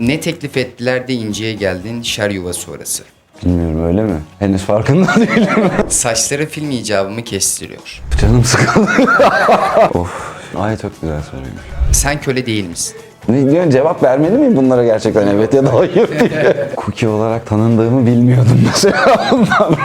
Ne teklif ettiler de İnci'ye geldin şer yuva sonrası. Bilmiyorum öyle mi? Henüz farkında değilim. Saçları film icabımı kestiriyor. Canım sıkıldı. of. Ay çok güzel soruymuş. Sen köle değil misin? Ne diyorsun cevap vermeli miyim bunlara gerçekten evet ya da hayır diye. Cookie olarak tanındığımı bilmiyordum mesela ondan.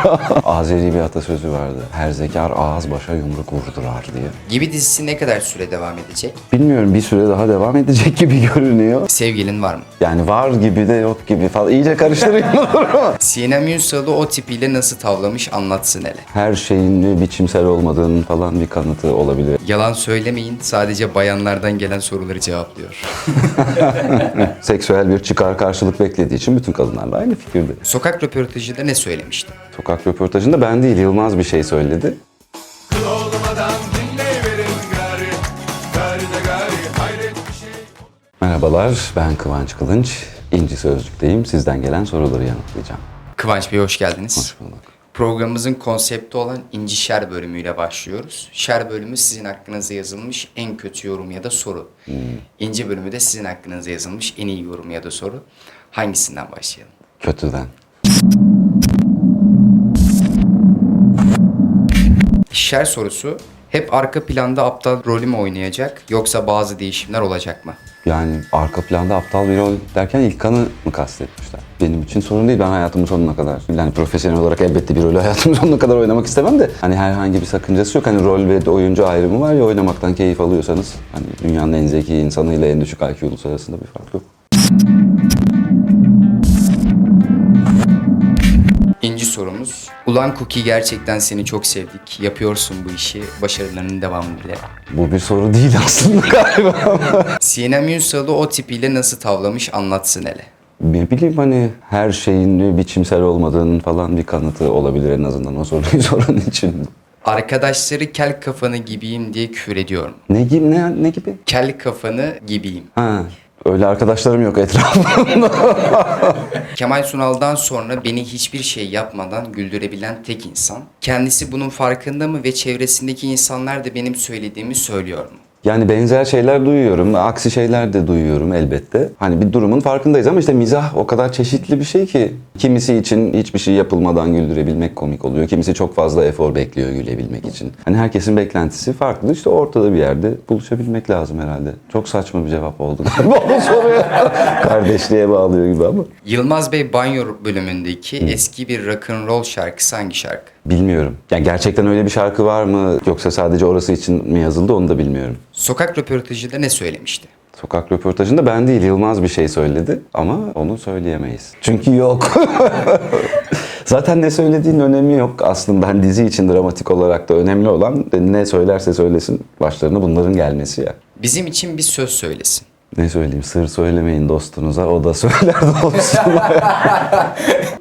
Azeri bir atasözü vardı. Her zekar ağız başa yumruk vurdurar diye. Gibi dizisi ne kadar süre devam edecek? Bilmiyorum bir süre daha devam edecek gibi görünüyor. Sevgilin var mı? Yani var gibi de yok gibi falan. İyice karıştırayım mı durumu? Sinem Ünsal'ı o tipiyle nasıl tavlamış anlatsın hele. Her şeyin biçimsel olmadığının falan bir kanıtı olabilir. Yalan söylemeyin sadece bayanlardan gelen soruları cevaplıyor. Seksüel bir çıkar karşılık beklediği için bütün kadınlarla aynı fikirde. Sokak röportajında ne söylemişti? Sokak röportajında ben değil Yılmaz bir şey söyledi. Kıl olmadan dinleyiverin gari Gari de gari hayret bir şey Merhabalar ben Kıvanç Kılınç. İnci Sözlük'teyim. Sizden gelen soruları yanıtlayacağım. Kıvanç Bey hoş geldiniz. Hoş bulduk. Programımızın konsepti olan İnci Şer bölümüyle başlıyoruz. Şer bölümü sizin hakkınızda yazılmış en kötü yorum ya da soru. İnci bölümü de sizin hakkınızda yazılmış en iyi yorum ya da soru. Hangisinden başlayalım? Kötüden. Şer sorusu hep arka planda aptal rolü mü oynayacak yoksa bazı değişimler olacak mı? Yani arka planda aptal bir rol derken İlkan'ı mı kastetmişler? Benim için sorun değil. Ben hayatımın sonuna kadar, yani profesyonel olarak elbette bir rolü hayatımın sonuna kadar oynamak istemem de hani herhangi bir sakıncası yok. Hani rol ve oyuncu ayrımı var ya oynamaktan keyif alıyorsanız hani dünyanın en zeki insanıyla en düşük IQ'lusu arasında bir fark yok. Sorumuz. Ulan Cookie gerçekten seni çok sevdik. Yapıyorsun bu işi. Başarılarının devamı dile. Bu bir soru değil aslında galiba. Sinem Ünsal'ı o tipiyle nasıl tavlamış anlatsın hele. Ne bileyim hani her şeyin biçimsel olmadığının falan bir kanıtı olabilir en azından o soruyu soran için. Arkadaşları kel kafanı gibiyim diye küfür ediyorum. Ne gibi ne, ne gibi? Kel kafanı gibiyim. Ha öyle arkadaşlarım yok etrafımda. Kemal Sunal'dan sonra beni hiçbir şey yapmadan güldürebilen tek insan. Kendisi bunun farkında mı ve çevresindeki insanlar da benim söylediğimi söylüyor mu? Yani benzer şeyler duyuyorum, aksi şeyler de duyuyorum elbette. Hani bir durumun farkındayız ama işte mizah o kadar çeşitli bir şey ki. Kimisi için hiçbir şey yapılmadan güldürebilmek komik oluyor. Kimisi çok fazla efor bekliyor gülebilmek için. Hani herkesin beklentisi farklı. İşte ortada bir yerde buluşabilmek lazım herhalde. Çok saçma bir cevap oldu galiba bu soruya. Kardeşliğe bağlıyor gibi ama. Yılmaz Bey Banyo bölümündeki eski bir rock'n'roll şarkısı hangi şarkı? Bilmiyorum. Yani gerçekten öyle bir şarkı var mı yoksa sadece orası için mi yazıldı onu da bilmiyorum. Sokak röportajında ne söylemişti? Sokak röportajında ben değil Yılmaz bir şey söyledi ama onu söyleyemeyiz. Çünkü yok. Zaten ne söylediğin önemi yok aslında. Hani dizi için dramatik olarak da önemli olan ne söylerse söylesin başlarına bunların gelmesi ya. Bizim için bir söz söylesin. Ne söyleyeyim sır söylemeyin dostunuza o da söyler dostuna.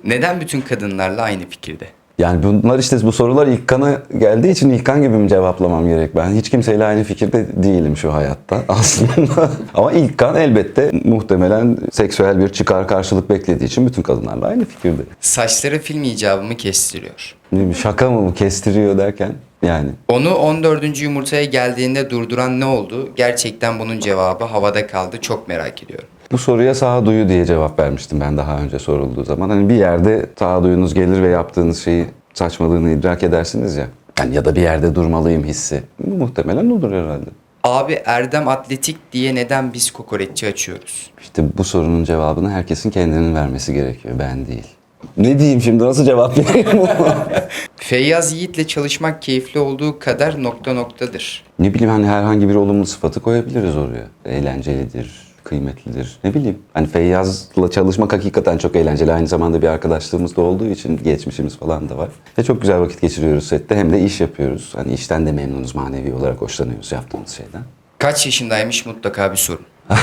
Neden bütün kadınlarla aynı fikirde? Yani bunlar işte bu sorular İlkan'a geldiği için İlkan gibi mi cevaplamam gerek? Ben hiç kimseyle aynı fikirde değilim şu hayatta aslında. Ama İlkan elbette muhtemelen seksüel bir çıkar karşılık beklediği için bütün kadınlarla aynı fikirde. Saçları film icabımı kestiriyor. Şaka mı bu kestiriyor derken yani. Onu 14. yumurtaya geldiğinde durduran ne oldu? Gerçekten bunun cevabı havada kaldı. Çok merak ediyorum. Bu soruya sağduyu diye cevap vermiştim ben daha önce sorulduğu zaman. Hani bir yerde sağduyunuz gelir ve yaptığınız şeyi saçmalığını idrak edersiniz ya. Yani ya da bir yerde durmalıyım hissi. Muhtemelen olur herhalde. Abi Erdem Atletik diye neden biz kokoreççi açıyoruz? İşte bu sorunun cevabını herkesin kendinin vermesi gerekiyor, ben değil. Ne diyeyim şimdi, nasıl cevap vereyim? Feyyaz Yiğit'le çalışmak keyifli olduğu kadar nokta noktadır. ne bileyim hani herhangi bir olumlu sıfatı koyabiliriz oraya. Eğlencelidir, kıymetlidir. Ne bileyim. Hani Feyyaz'la çalışmak hakikaten çok eğlenceli. Aynı zamanda bir arkadaşlığımız da olduğu için geçmişimiz falan da var. Ve çok güzel vakit geçiriyoruz sette. Hem de iş yapıyoruz. Hani işten de memnunuz manevi olarak hoşlanıyoruz yaptığımız şeyden. Kaç yaşındaymış mutlaka bir sorun.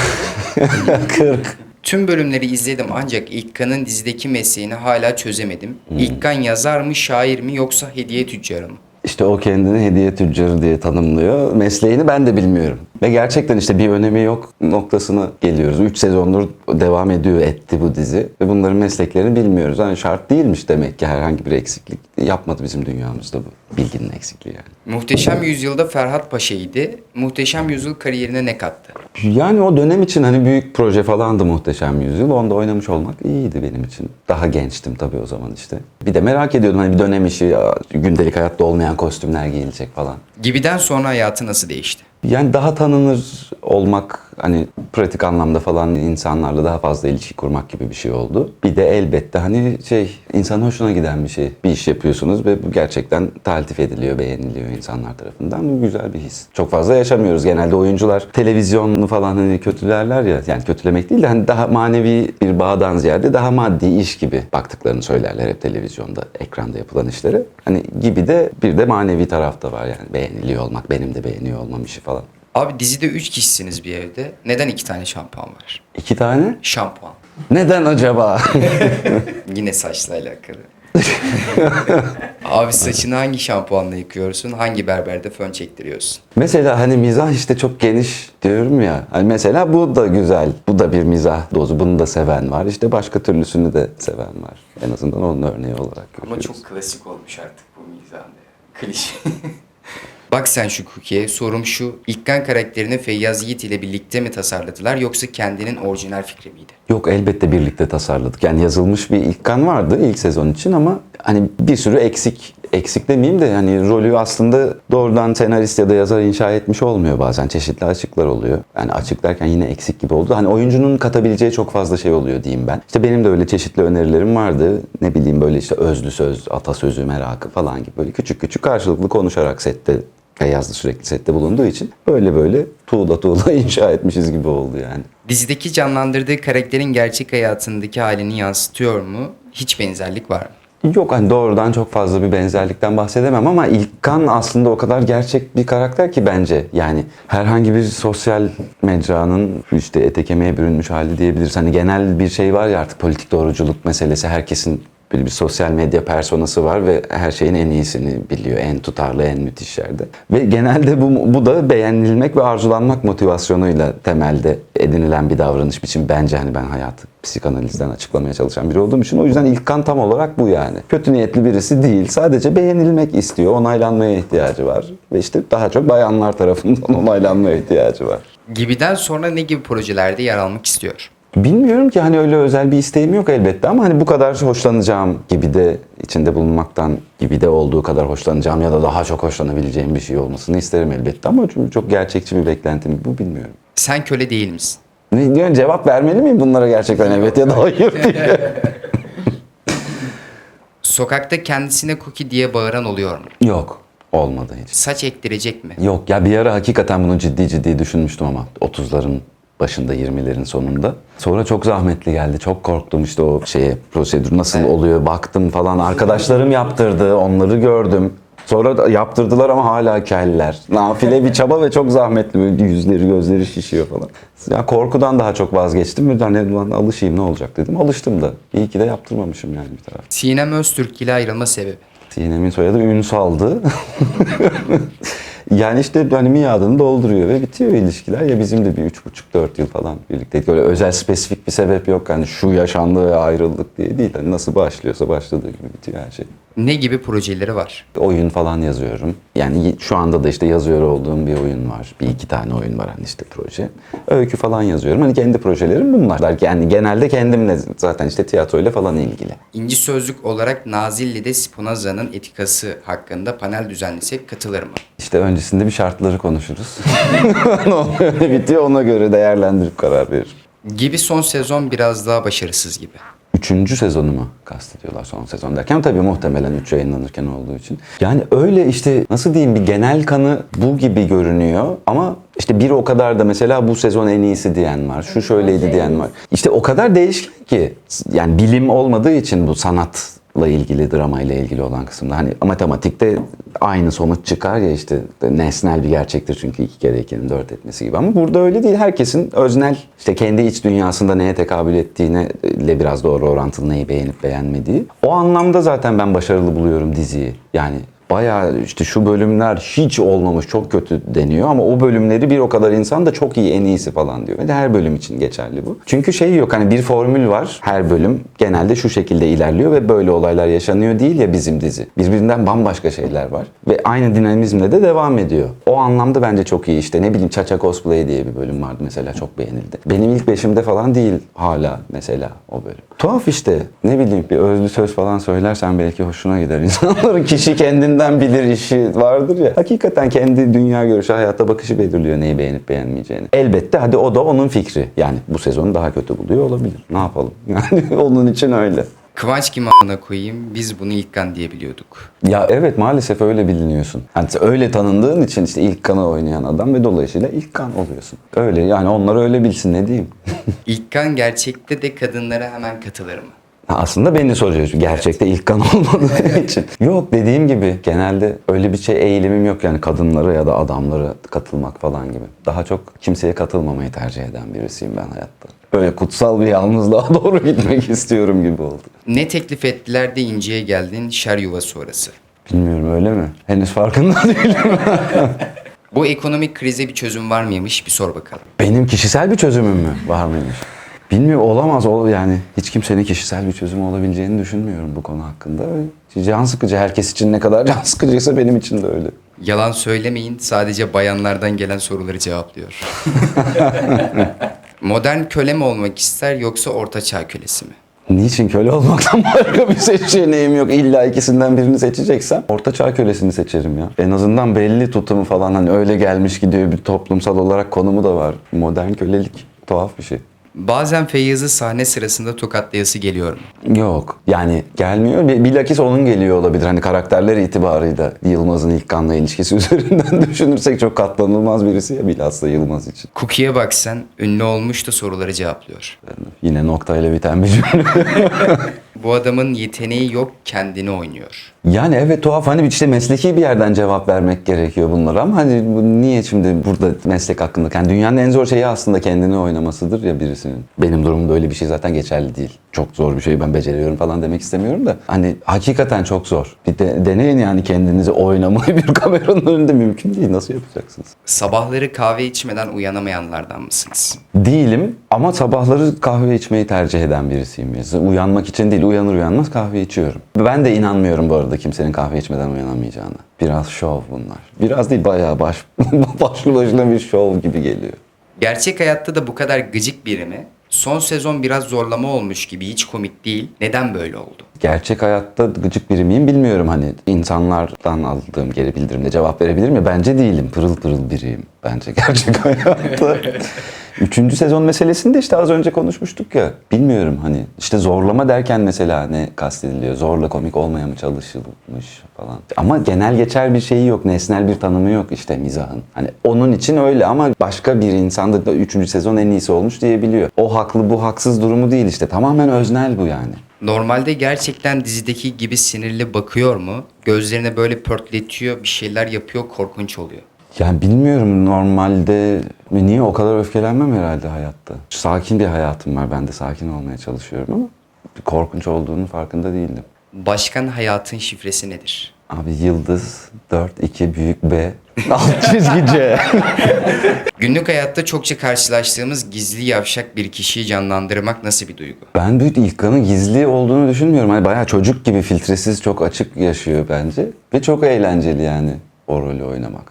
40. Tüm bölümleri izledim ancak İlkan'ın dizideki mesleğini hala çözemedim. İlkan yazar mı, şair mi yoksa hediye tüccarı mı? İşte o kendini hediye tüccarı diye tanımlıyor. Mesleğini ben de bilmiyorum. Ve gerçekten işte bir önemi yok noktasına geliyoruz. 3 sezondur devam ediyor etti bu dizi. Ve bunların mesleklerini bilmiyoruz. Hani şart değilmiş demek ki herhangi bir eksiklik yapmadı bizim dünyamızda bu. Bilginin eksikliği yani. Muhteşem Yüzyıl'da Ferhat Paşa'ydı. Muhteşem Yüzyıl kariyerine ne kattı? Yani o dönem için hani büyük proje falandı Muhteşem Yüzyıl. Onda oynamış olmak iyiydi benim için. Daha gençtim tabii o zaman işte. Bir de merak ediyordum hani bir dönem işi, ya, gündelik hayatta olmayan kostümler giyilecek falan. Gibiden sonra hayatı nasıl değişti? Yani daha tanınır olmak hani pratik anlamda falan insanlarla daha fazla ilişki kurmak gibi bir şey oldu. Bir de elbette hani şey insanın hoşuna giden bir şey. Bir iş yapıyorsunuz ve bu gerçekten taltif ediliyor, beğeniliyor insanlar tarafından. Bu güzel bir his. Çok fazla yaşamıyoruz. Genelde oyuncular televizyonunu falan hani kötülerler ya. Yani kötülemek değil de hani daha manevi bir bağdan ziyade daha maddi iş gibi baktıklarını söylerler hep televizyonda, ekranda yapılan işlere. Hani gibi de bir de manevi tarafta var yani beğeniliyor olmak, benim de beğeniyor olmam işi falan. Abi dizide 3 kişisiniz bir evde. Neden iki tane şampuan var? İki tane? Şampuan. Neden acaba? Yine saçla alakalı. Abi saçını hangi şampuanla yıkıyorsun? Hangi berberde fön çektiriyorsun? mesela hani mizah işte çok geniş diyorum ya. Hani mesela bu da güzel. Bu da bir mizah dozu. Bunu da seven var. İşte başka türlüsünü de seven var. En azından onun örneği olarak Ama görüyoruz. çok klasik olmuş artık bu mizahında. Klişe. Bak sen şu Cookie'ye. Sorum şu. İlkan karakterini Feyyaz Yiğit ile birlikte mi tasarladılar yoksa kendinin orijinal fikri miydi? Yok elbette birlikte tasarladık. Yani yazılmış bir ilk kan vardı ilk sezon için ama hani bir sürü eksik eksik demeyeyim de hani rolü aslında doğrudan senarist ya da yazar inşa etmiş olmuyor bazen. Çeşitli açıklar oluyor. Yani açık derken yine eksik gibi oldu. Hani oyuncunun katabileceği çok fazla şey oluyor diyeyim ben. İşte benim de öyle çeşitli önerilerim vardı. Ne bileyim böyle işte özlü söz, atasözü merakı falan gibi böyle küçük küçük karşılıklı konuşarak sette Feyyaz da sürekli sette bulunduğu için böyle böyle tuğla tuğla inşa etmişiz gibi oldu yani. Dizideki canlandırdığı karakterin gerçek hayatındaki halini yansıtıyor mu? Hiç benzerlik var mı? Yok hani doğrudan çok fazla bir benzerlikten bahsedemem ama İlkan aslında o kadar gerçek bir karakter ki bence. Yani herhangi bir sosyal mecranın işte ete kemiğe bürünmüş hali diyebiliriz. Hani genel bir şey var ya artık politik doğruculuk meselesi herkesin bir, bir sosyal medya personası var ve her şeyin en iyisini biliyor. En tutarlı, en müthiş yerde. Ve genelde bu, bu da beğenilmek ve arzulanmak motivasyonuyla temelde edinilen bir davranış biçimi. Bence hani ben hayatı psikanalizden açıklamaya çalışan biri olduğum için o yüzden İlkan tam olarak bu yani. Kötü niyetli birisi değil. Sadece beğenilmek istiyor. Onaylanmaya ihtiyacı var. Ve işte daha çok bayanlar tarafından onaylanmaya ihtiyacı var. Gibiden sonra ne gibi projelerde yer almak istiyor? Bilmiyorum ki hani öyle özel bir isteğim yok elbette ama hani bu kadar hoşlanacağım gibi de içinde bulunmaktan gibi de olduğu kadar hoşlanacağım ya da daha çok hoşlanabileceğim bir şey olmasını isterim elbette ama çok, çok gerçekçi bir beklentim bu bilmiyorum. Sen köle değil misin? Ne diyorsun cevap vermeli miyim bunlara gerçekten evet ya da hayır diye. Sokakta kendisine cookie diye bağıran oluyor mu? yok olmadı hiç. Saç ektirecek mi? Yok ya bir ara hakikaten bunu ciddi ciddi düşünmüştüm ama 30'ların başında 20'lerin sonunda. Sonra çok zahmetli geldi. Çok korktum işte o şeye prosedür nasıl Evet. oluyor baktım falan. Arkadaşlarım yaptırdı. Onları gördüm. Sonra yaptırdılar ama hala keller. Nafile bir çaba ve çok zahmetli. Böyle yüzleri gözleri şişiyor falan. Ya korkudan daha çok vazgeçtim. Bir tane "Ulan alışayım ne olacak dedim. Alıştım da. İyi ki de yaptırmamışım yani bir taraf. Sinem Öztürk ile ayrılma sebebi. Sinem'in soyadı Ünsal'dı. yani işte hani miadını dolduruyor ve bitiyor ilişkiler. Ya bizim de bir üç buçuk dört yıl falan birlikteydik. Öyle özel spesifik bir sebep yok. Hani şu yaşandı ayrıldık diye değil. Hani nasıl başlıyorsa başladığı gibi bitiyor her şey. Ne gibi projeleri var? Oyun falan yazıyorum. Yani şu anda da işte yazıyor olduğum bir oyun var. Bir iki tane oyun var hani işte proje. Öykü falan yazıyorum. Hani kendi projelerim bunlar. Yani genelde kendimle zaten işte tiyatroyla falan ilgili. İnci Sözlük olarak Nazilli'de Spinoza'nın etikası hakkında panel düzenlesek katılır mı? İşte öncesinde bir şartları konuşuruz. ne öyle bitiyor ona göre değerlendirip karar veririm. Gibi son sezon biraz daha başarısız gibi. Üçüncü sezonu mu kastediyorlar son sezon derken? Tabii muhtemelen üç yayınlanırken olduğu için. Yani öyle işte nasıl diyeyim bir genel kanı bu gibi görünüyor ama işte bir o kadar da mesela bu sezon en iyisi diyen var. Şu şöyleydi diyen var. İşte o kadar değişken ki yani bilim olmadığı için bu sanatla ilgili, dramayla ilgili olan kısımda. Hani matematikte aynı sonuç çıkar ya işte nesnel bir gerçektir çünkü iki kere ikinin dört etmesi gibi. Ama burada öyle değil. Herkesin öznel işte kendi iç dünyasında neye tekabül ettiğine ile biraz doğru orantılı neyi beğenip beğenmediği. O anlamda zaten ben başarılı buluyorum diziyi. Yani bayağı işte şu bölümler hiç olmamış çok kötü deniyor ama o bölümleri bir o kadar insan da çok iyi en iyisi falan diyor. Ve de her bölüm için geçerli bu. Çünkü şey yok hani bir formül var her bölüm genelde şu şekilde ilerliyor ve böyle olaylar yaşanıyor değil ya bizim dizi. Birbirinden bambaşka şeyler var ve aynı dinamizmle de devam ediyor. O anlamda bence çok iyi işte ne bileyim Chacha Cosplay diye bir bölüm vardı mesela çok beğenildi. Benim ilk beşimde falan değil hala mesela o bölüm. Tuhaf işte ne bileyim bir özlü söz falan söylersen belki hoşuna gider. İnsanların kişi kendinden bilir işi vardır ya. Hakikaten kendi dünya görüşü, hayata bakışı belirliyor neyi beğenip beğenmeyeceğini. Elbette hadi o da onun fikri. Yani bu sezonu daha kötü buluyor olabilir. Ne yapalım? Yani onun için öyle. Kıvanç kim a**ına koyayım biz bunu İlkan diye biliyorduk. Ya evet maalesef öyle biliniyorsun. Hani öyle tanındığın için işte ilk kanı oynayan adam ve dolayısıyla ilk kan oluyorsun. Öyle yani onlar öyle bilsin ne diyeyim. İlkan gerçekte de kadınlara hemen katılır mı? Aslında beni soruyorsun. Gerçekte ilk kan olmadığı için. Yok dediğim gibi genelde öyle bir şey eğilimim yok yani kadınlara ya da adamlara katılmak falan gibi. Daha çok kimseye katılmamayı tercih eden birisiyim ben hayatta. Böyle kutsal bir yalnızlığa doğru gitmek istiyorum gibi oldu. Ne teklif ettiler de İnci'ye geldin şer yuvası sonrası. Bilmiyorum öyle mi? Henüz farkında değilim. Bu ekonomik krize bir çözüm var mıymış bir sor bakalım. Benim kişisel bir çözümüm mü? Var mıymış? Bilmiyorum olamaz o yani hiç kimsenin kişisel bir çözümü olabileceğini düşünmüyorum bu konu hakkında. Can sıkıcı herkes için ne kadar can sıkıcıysa benim için de öyle. Yalan söylemeyin sadece bayanlardan gelen soruları cevaplıyor. Modern köle mi olmak ister yoksa ortaçağ kölesi mi? Niçin köle olmaktan başka bir seçeneğim yok. İlla ikisinden birini seçeceksem orta çağ kölesini seçerim ya. En azından belli tutumu falan hani öyle gelmiş gidiyor bir toplumsal olarak konumu da var. Modern kölelik tuhaf bir şey. Bazen Feyyaz'ı sahne sırasında tokatlayası geliyor mu? Yok. Yani gelmiyor. Bil- Bilakis onun geliyor olabilir. Hani karakterler itibarıyla Yılmaz'ın ilk kanla ilişkisi üzerinden düşünürsek çok katlanılmaz birisi ya bilhassa Yılmaz için. Cookie'ye bak sen ünlü olmuş da soruları cevaplıyor. Yine noktayla biten bir cümle. Bu adamın yeteneği yok kendini oynuyor. Yani evet tuhaf hani işte mesleki bir yerden cevap vermek gerekiyor bunlara ama hani niye şimdi burada meslek hakkında yani dünyanın en zor şeyi aslında kendini oynamasıdır ya birisinin. Benim durumumda öyle bir şey zaten geçerli değil. Çok zor bir şey ben beceriyorum falan demek istemiyorum da hani hakikaten çok zor. Bir de, deneyin yani kendinizi oynamayı bir kameranın önünde mümkün değil. Nasıl yapacaksınız? Sabahları kahve içmeden uyanamayanlardan mısınız? Değilim ama sabahları kahve içmeyi tercih eden birisiyim. Yani uyanmak için değil, uyanır uyanmaz kahve içiyorum. Ben de inanmıyorum bu arada kimsenin kahve içmeden uyanamayacağına. Biraz şov bunlar. Biraz değil bayağı baş, başlı başına bir şov gibi geliyor. Gerçek hayatta da bu kadar gıcık biri mi? Son sezon biraz zorlama olmuş gibi hiç komik değil. Neden böyle oldu? Gerçek hayatta gıcık biri miyim bilmiyorum hani insanlardan aldığım geri bildirimde cevap verebilir mi? Bence değilim. Pırıl pırıl biriyim bence gerçek hayatta. Üçüncü sezon meselesini de işte az önce konuşmuştuk ya. Bilmiyorum hani işte zorlama derken mesela ne kastediliyor? Zorla komik olmaya mı çalışılmış falan. Ama genel geçer bir şeyi yok. Nesnel bir tanımı yok işte mizahın. Hani onun için öyle ama başka bir insan da üçüncü sezon en iyisi olmuş diyebiliyor. O haklı bu haksız durumu değil işte. Tamamen öznel bu yani. Normalde gerçekten dizideki gibi sinirli bakıyor mu? Gözlerine böyle pörtletiyor, bir şeyler yapıyor, korkunç oluyor. Yani bilmiyorum normalde niye o kadar öfkelenmem herhalde hayatta. Sakin bir hayatım var. Ben de sakin olmaya çalışıyorum ama korkunç olduğunun farkında değildim. Başkan hayatın şifresi nedir? Abi yıldız 4 2 büyük B alt çizgi C. Günlük hayatta çokça karşılaştığımız gizli yavşak bir kişiyi canlandırmak nasıl bir duygu? ben bu İlkan'ın gizli olduğunu düşünmüyorum. Hani bayağı çocuk gibi filtresiz çok açık yaşıyor bence. Ve çok eğlenceli yani o rolü oynamak.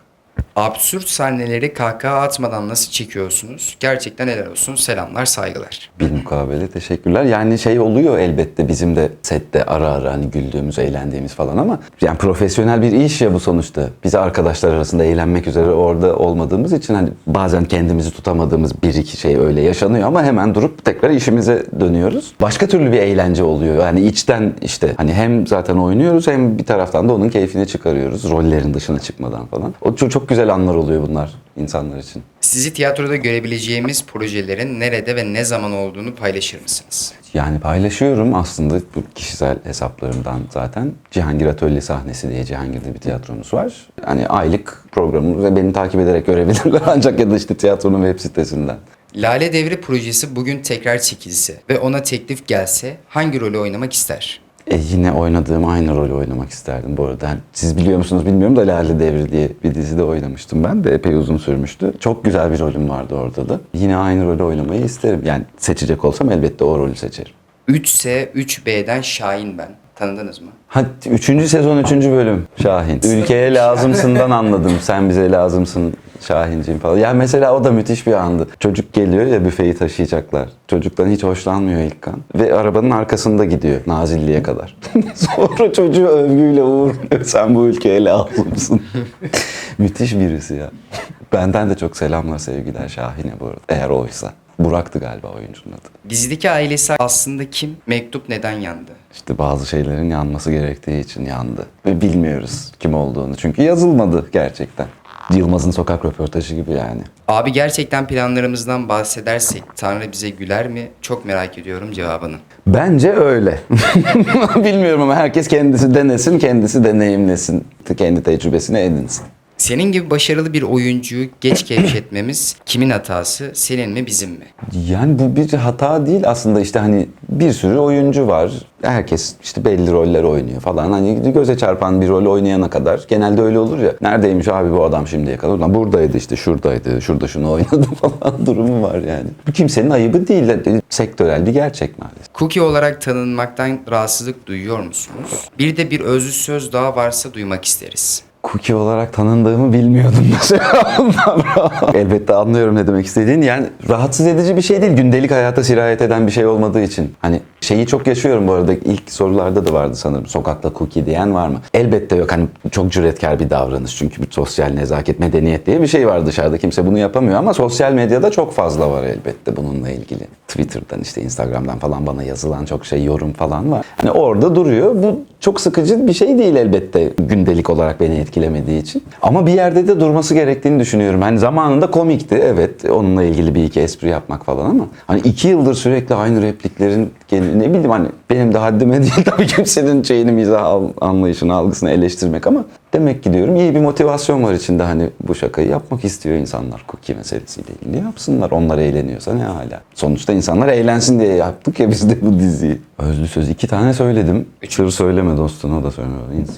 Absürt sahneleri kahkaha atmadan nasıl çekiyorsunuz? Gerçekten helal olsun. Selamlar, saygılar. Bilmukabele teşekkürler. Yani şey oluyor elbette bizim de sette ara ara hani güldüğümüz, eğlendiğimiz falan ama yani profesyonel bir iş ya bu sonuçta. Biz arkadaşlar arasında eğlenmek üzere orada olmadığımız için hani bazen kendimizi tutamadığımız bir iki şey öyle yaşanıyor ama hemen durup tekrar işimize dönüyoruz. Başka türlü bir eğlence oluyor. Yani içten işte hani hem zaten oynuyoruz hem bir taraftan da onun keyfini çıkarıyoruz. Rollerin dışına çıkmadan falan. O çok, çok güzel anlar oluyor bunlar insanlar için. Sizi tiyatroda görebileceğimiz projelerin nerede ve ne zaman olduğunu paylaşır mısınız? Yani paylaşıyorum aslında bu kişisel hesaplarımdan zaten. Cihangir Atölye sahnesi diye Cihangir'de bir tiyatromuz var. Hani aylık programımız ve beni takip ederek görebilirler ancak ya da işte tiyatronun web sitesinden. Lale Devri projesi bugün tekrar çekilse ve ona teklif gelse hangi rolü oynamak ister? E yine oynadığım aynı rolü oynamak isterdim bu arada. Siz biliyor musunuz bilmiyorum da Lale Devri diye bir dizide oynamıştım ben de epey uzun sürmüştü. Çok güzel bir rolüm vardı orada da. Yine aynı rolü oynamayı isterim. Yani seçecek olsam elbette o rolü seçerim. 3S 3B'den Şahin ben. Tanıdınız mı? Hadi 3. sezon 3. bölüm Şahin. Ülkeye lazımsından anladım. Sen bize lazımsın Şahinciğim falan. Ya mesela o da müthiş bir andı. Çocuk geliyor ya büfeyi taşıyacaklar. Çocuktan hiç hoşlanmıyor İlkan. Ve arabanın arkasında gidiyor Nazilli'ye kadar. Sonra çocuğu övgüyle uğurluyor. Sen bu ülkeye lazımsın. müthiş birisi ya. Benden de çok selamlar sevgiler Şahin'e bu arada. Eğer oysa. Burak'tı galiba oyuncunun adı. Dizideki ailesi aslında kim? Mektup neden yandı? İşte bazı şeylerin yanması gerektiği için yandı. Ve bilmiyoruz kim olduğunu. Çünkü yazılmadı gerçekten. Yılmaz'ın sokak röportajı gibi yani. Abi gerçekten planlarımızdan bahsedersek Tanrı bize güler mi? Çok merak ediyorum cevabını. Bence öyle. Bilmiyorum ama herkes kendisi denesin, kendisi deneyimlesin. Kendi tecrübesini edinsin. Senin gibi başarılı bir oyuncuyu geç keşfetmemiz kimin hatası? Senin mi bizim mi? Yani bu bir hata değil aslında işte hani bir sürü oyuncu var. Herkes işte belli roller oynuyor falan. Hani göze çarpan bir rol oynayana kadar genelde öyle olur ya. Neredeymiş abi bu adam şimdiye kadar? Ulan buradaydı işte şuradaydı. Şurada şunu oynadı falan durumu var yani. Bu kimsenin ayıbı değil. Sektörel bir gerçek maalesef. Cookie olarak tanınmaktan rahatsızlık duyuyor musunuz? Bir de bir özlü söz daha varsa duymak isteriz. Cookie olarak tanındığımı bilmiyordum mesela. Elbette anlıyorum ne demek istediğin. Yani rahatsız edici bir şey değil. Gündelik hayata sirayet eden bir şey olmadığı için. Hani şeyi çok yaşıyorum bu arada. İlk sorularda da vardı sanırım. Sokakta cookie diyen var mı? Elbette yok. Hani çok cüretkar bir davranış. Çünkü bir sosyal nezaket, medeniyet diye bir şey var dışarıda. Kimse bunu yapamıyor ama sosyal medyada çok fazla var elbette bununla ilgili. Twitter'dan işte Instagram'dan falan bana yazılan çok şey yorum falan var. Hani orada duruyor. Bu çok sıkıcı bir şey değil elbette gündelik olarak beni etkilemediği için. Ama bir yerde de durması gerektiğini düşünüyorum. Hani zamanında komikti evet onunla ilgili bir iki espri yapmak falan ama hani iki yıldır sürekli aynı repliklerin ne bileyim hani benim de haddime değil tabii kimsenin şeyini mizah anlayışını algısını eleştirmek ama demek ki diyorum iyi bir motivasyon var içinde hani bu şakayı yapmak istiyor insanlar cookie meselesiyle ilgili yapsınlar onlar eğleniyorsa ne hala. Sonuçta insanlar eğlensin diye yaptık ya biz de bu diziyi. Özlü söz iki tane söyledim. Sır söyleme dostuna o da söyleme.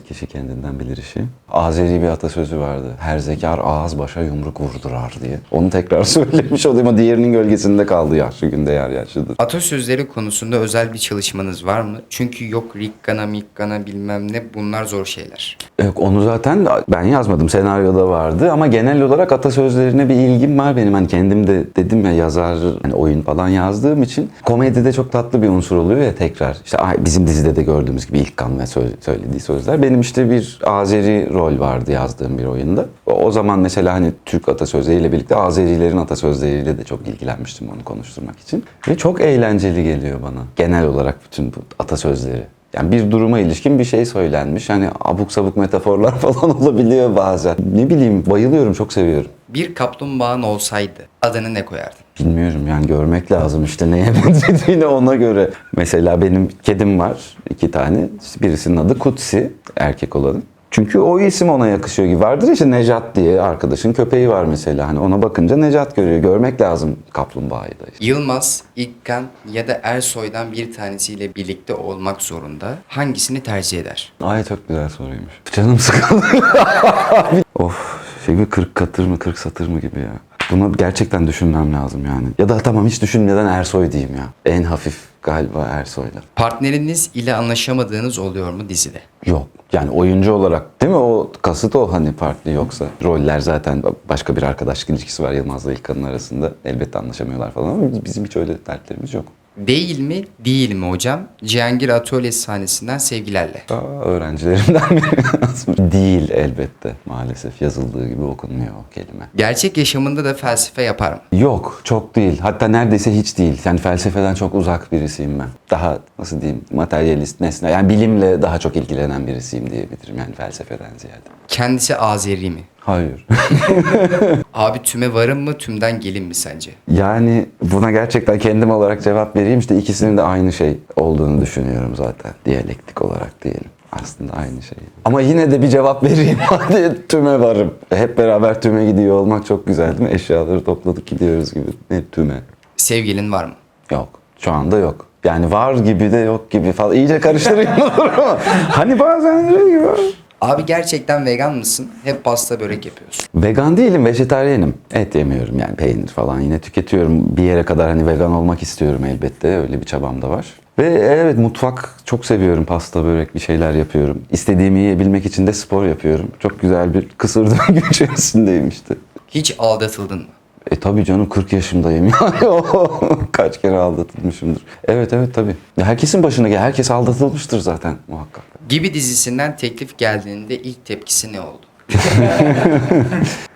Kişi kendinden bilir işi. Azeri bir atasözü vardı. Her zekar ağız başa yumruk vurdurar diye. Onu tekrar söylemiş olayım ama diğerinin gölgesinde kaldı yaşlı günde yer yaşlıdır. Atasözleri konusunda özel bir çalışmanız var mı? Çünkü yok rikkana mikkana bilmem ne bunlar zor şeyler. Yok onu zaten ben yazmadım. Senaryoda vardı ama genel olarak atasözlerine bir ilgim var benim. Hani kendim de dedim ya yazar, hani oyun falan yazdığım için komedide çok tatlı bir unsur oluyor ya tekrar. İşte bizim dizide de gördüğümüz gibi İlkan ve söyle- söylediği sözler. Benim işte bir Azeri rol vardı yazdığım bir oyunda. O zaman mesela hani Türk atasözleriyle birlikte Azerilerin atasözleriyle de çok ilgilenmiştim onu konuşturmak için. Ve çok eğlenceli geliyor bana. Genel olarak bütün bu atasözleri. Yani bir duruma ilişkin bir şey söylenmiş. Hani abuk sabuk metaforlar falan olabiliyor bazen. Ne bileyim bayılıyorum çok seviyorum. Bir kaplumbağan olsaydı adını ne koyardın? Bilmiyorum yani görmek lazım işte neye benzediğini ona göre. Mesela benim kedim var iki tane. Birisinin adı Kutsi erkek olanın. Çünkü o isim ona yakışıyor gibi. Vardır işte Nejat diye arkadaşın köpeği var mesela. Hani ona bakınca Nejat görüyor. Görmek lazım kaplumbağayı da. işte. Yılmaz, İlkan ya da Ersoy'dan bir tanesiyle birlikte olmak zorunda hangisini tercih eder? Ay çok güzel soruymuş. Canım sıkıldı. of şey bir 40 katır mı 40 satır mı gibi ya. Bunu gerçekten düşünmem lazım yani. Ya da tamam hiç düşünmeden Ersoy diyeyim ya. En hafif galiba Ersoy'la. Partneriniz ile anlaşamadığınız oluyor mu dizide? Yok. Yani oyuncu olarak değil mi? O kasıt o hani farklı yoksa. Roller zaten başka bir arkadaşlık ilişkisi var Yılmaz'la İlkan'ın arasında. Elbette anlaşamıyorlar falan ama bizim hiç öyle dertlerimiz yok. Değil mi, değil mi hocam? Cihangir Atölyesi sahnesinden sevgilerle. Aa, öğrencilerimden biri. Değil elbette. Maalesef yazıldığı gibi okunmuyor o kelime. Gerçek yaşamında da felsefe yapar mı? Yok çok değil. Hatta neredeyse hiç değil. Yani felsefeden çok uzak birisiyim ben. Daha nasıl diyeyim materyalist, nesne. Yani bilimle daha çok ilgilenen birisiyim diyebilirim yani felsefeden ziyade. Kendisi Azeri mi? Hayır. Abi tüme varım mı, tümden gelin mi sence? Yani buna gerçekten kendim olarak cevap vereyim. İşte ikisinin de aynı şey olduğunu düşünüyorum zaten. Diyalektik olarak diyelim. Aslında aynı şey. Ama yine de bir cevap vereyim. Hadi tüme varım. Hep beraber tüme gidiyor olmak çok güzel değil mi? Eşyaları topladık gidiyoruz gibi. Hep tüme. Sevgilin var mı? Yok. Şu anda yok. Yani var gibi de yok gibi falan. İyice karıştırıyorum durumu. Hani bazen şey gibi. Abi gerçekten vegan mısın? Hep pasta börek yapıyorsun. Vegan değilim, vejetaryenim. Et yemiyorum yani peynir falan yine tüketiyorum. Bir yere kadar hani vegan olmak istiyorum elbette. Öyle bir çabam da var. Ve evet mutfak çok seviyorum. Pasta, börek bir şeyler yapıyorum. İstediğimi yiyebilmek için de spor yapıyorum. Çok güzel bir kısır döngü içerisindeyim işte. Hiç aldatıldın mı? E tabii canım 40 yaşındayım yani. Kaç kere aldatılmışımdır. Evet evet tabii. Ya herkesin başına gel. Herkes aldatılmıştır zaten muhakkak. Gibi dizisinden teklif geldiğinde ilk tepkisi ne oldu?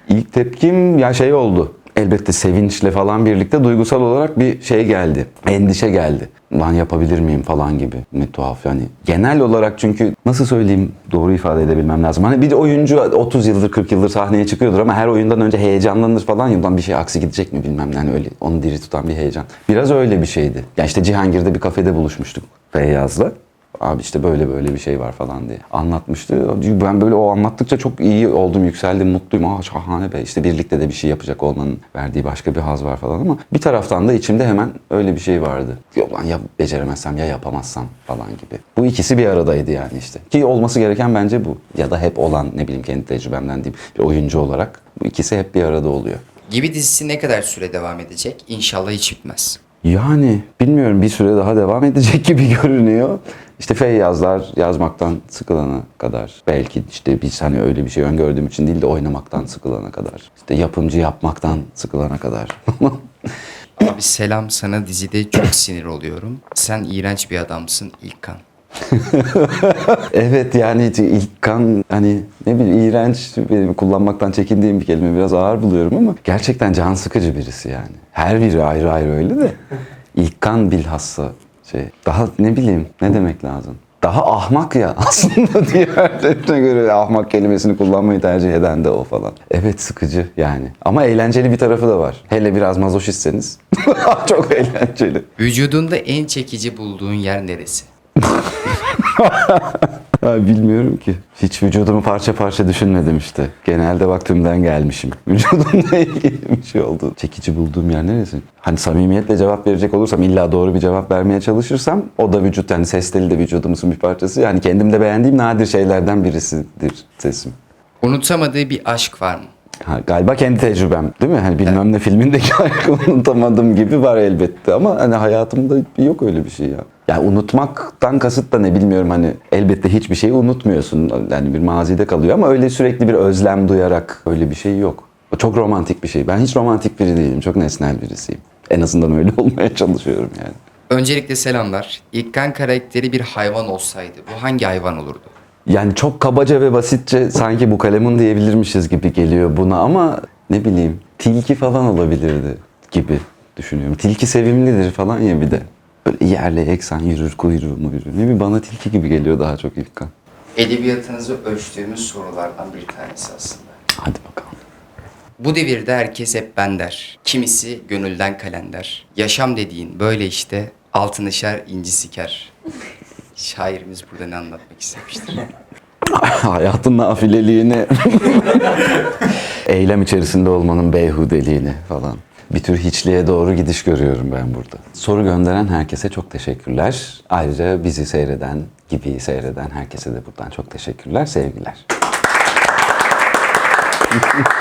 İlk tepkim ya şey oldu. Elbette sevinçle falan birlikte duygusal olarak bir şey geldi. Endişe geldi. Lan yapabilir miyim falan gibi. Ne tuhaf yani. Genel olarak çünkü nasıl söyleyeyim doğru ifade edebilmem lazım. Hani bir oyuncu 30 yıldır 40 yıldır sahneye çıkıyordur ama her oyundan önce heyecanlanır falan. Yıldan bir şey aksi gidecek mi bilmem yani öyle onu diri tutan bir heyecan. Biraz öyle bir şeydi. Ya işte Cihangir'de bir kafede buluşmuştuk Feyyaz'la. Abi işte böyle böyle bir şey var falan diye anlatmıştı. Ben böyle o anlattıkça çok iyi oldum, yükseldim, mutluyum. Aa şahane be işte birlikte de bir şey yapacak olmanın verdiği başka bir haz var falan ama bir taraftan da içimde hemen öyle bir şey vardı. Yok lan ya beceremezsem ya yapamazsam falan gibi. Bu ikisi bir aradaydı yani işte. Ki olması gereken bence bu. Ya da hep olan ne bileyim kendi tecrübemden diyeyim bir oyuncu olarak bu ikisi hep bir arada oluyor. Gibi dizisi ne kadar süre devam edecek? İnşallah hiç bitmez. Yani bilmiyorum bir süre daha devam edecek gibi görünüyor. İşte Feyyazlar yazmaktan sıkılana kadar belki işte biz hani öyle bir şey öngördüğüm için değil de oynamaktan sıkılana kadar. İşte yapımcı yapmaktan sıkılana kadar. Abi selam sana dizide çok sinir oluyorum. Sen iğrenç bir adamsın İlkan. evet yani ilk kan hani ne bileyim iğrenç benim kullanmaktan çekindiğim bir kelime biraz ağır buluyorum ama gerçekten can sıkıcı birisi yani. Her biri ayrı ayrı öyle de ilk kan bilhassa şey daha ne bileyim ne demek lazım. Daha ahmak ya aslında diğerlerine göre ahmak kelimesini kullanmayı tercih eden de o falan. Evet sıkıcı yani. Ama eğlenceli bir tarafı da var. Hele biraz mazoşistseniz. Çok eğlenceli. Vücudunda en çekici bulduğun yer neresi? Ya bilmiyorum ki. Hiç vücudumu parça parça düşünmedim işte. Genelde bak tümden gelmişim. Vücudumla ilgili bir şey oldu. Çekici bulduğum yer neresi? Hani samimiyetle cevap verecek olursam illa doğru bir cevap vermeye çalışırsam o da vücut yani ses teli de vücudumuzun bir parçası. Yani kendimde beğendiğim nadir şeylerden birisidir sesim. Unutamadığı bir aşk var mı? Ha, galiba kendi tecrübem değil mi? Hani bilmem ne filmindeki aşkı unutamadığım gibi var elbette ama hani hayatımda yok öyle bir şey ya. Ya unutmaktan kasıt da ne bilmiyorum hani elbette hiçbir şeyi unutmuyorsun. Yani bir mazide kalıyor ama öyle sürekli bir özlem duyarak öyle bir şey yok. O çok romantik bir şey. Ben hiç romantik biri değilim. Çok nesnel birisiyim. En azından öyle olmaya çalışıyorum yani. Öncelikle selamlar. İlkan karakteri bir hayvan olsaydı bu hangi hayvan olurdu? Yani çok kabaca ve basitçe sanki bu kalemun diyebilirmişiz gibi geliyor buna ama ne bileyim tilki falan olabilirdi gibi düşünüyorum. Tilki sevimlidir falan ya bir de. Böyle yerle eksan yürür kuyruğu muyruğu. Ne bileyim bana tilki gibi geliyor daha çok İlkan. Edebiyatınızı ölçtüğümüz sorulardan bir tanesi aslında. Hadi bakalım. Bu devirde herkes hep ben der. Kimisi gönülden kalender. Yaşam dediğin böyle işte altın ışar inci siker. Şairimiz burada ne anlatmak istemiştir? Hayatın nafileliğini, eylem içerisinde olmanın beyhudeliğini falan. Bir tür hiçliğe doğru gidiş görüyorum ben burada. Soru gönderen herkese çok teşekkürler. Ayrıca bizi seyreden, gibi seyreden herkese de buradan çok teşekkürler, sevgiler.